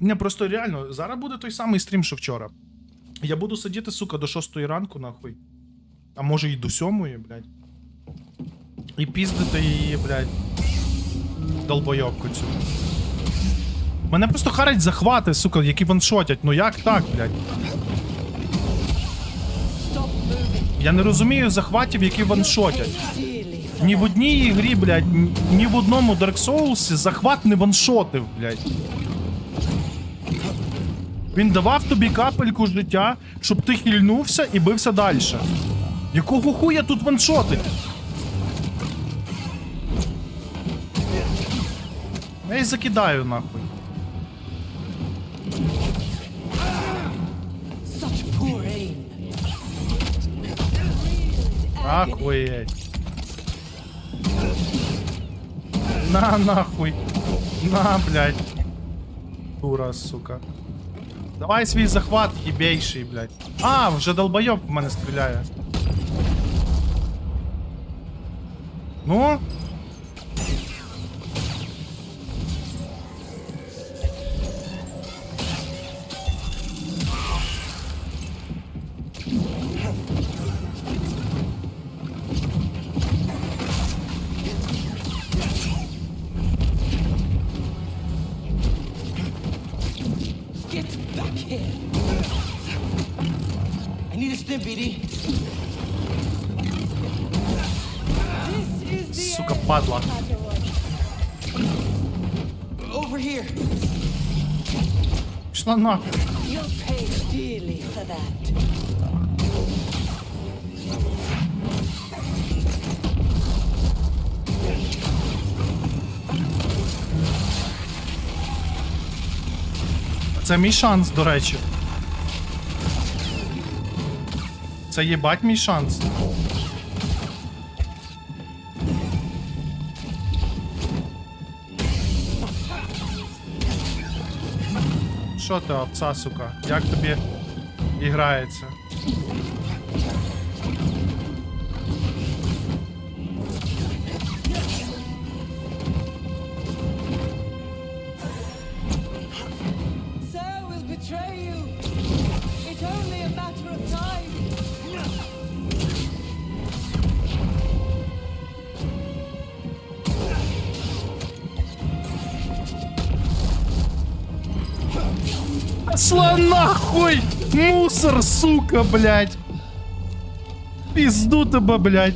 Не просто реально, зараз буде той самий стрім, що вчора. Я буду сидіти, сука, до 6 ранку, нахуй. А може і до 7, блядь. І піздити її, блядь. Долбойовку цю. Мене просто харять захвати, сука, які ваншотять. Ну як так, блядь? Я не розумію захватів, які ваншотять. Ні в одній ігрі, блядь, ні- в одному Dark Souls захват не ваншотив, блядь. Він давав тобі капельку життя, щоб ти хильнувся і бився далі. Якого хуя тут ваншотить? Я й закидаю нахуй. Such На нахуй. На, блядь. Дура, сука. Давай свій захват, єбейший, блядь. А, вже долбойоб в мене стріляє. Ну? Get back here. I need a stim, BD. This is the Сука, end, падла. Padawan. Over here. Пішла нахуй. You'll pay dearly for that. Це мій шанс, до речі. Це єбать мій шанс. Що ти, овца, сука? Як тобі іграється? Пошла нахуй! Мусор, сука, блядь! Пизду-то, блядь!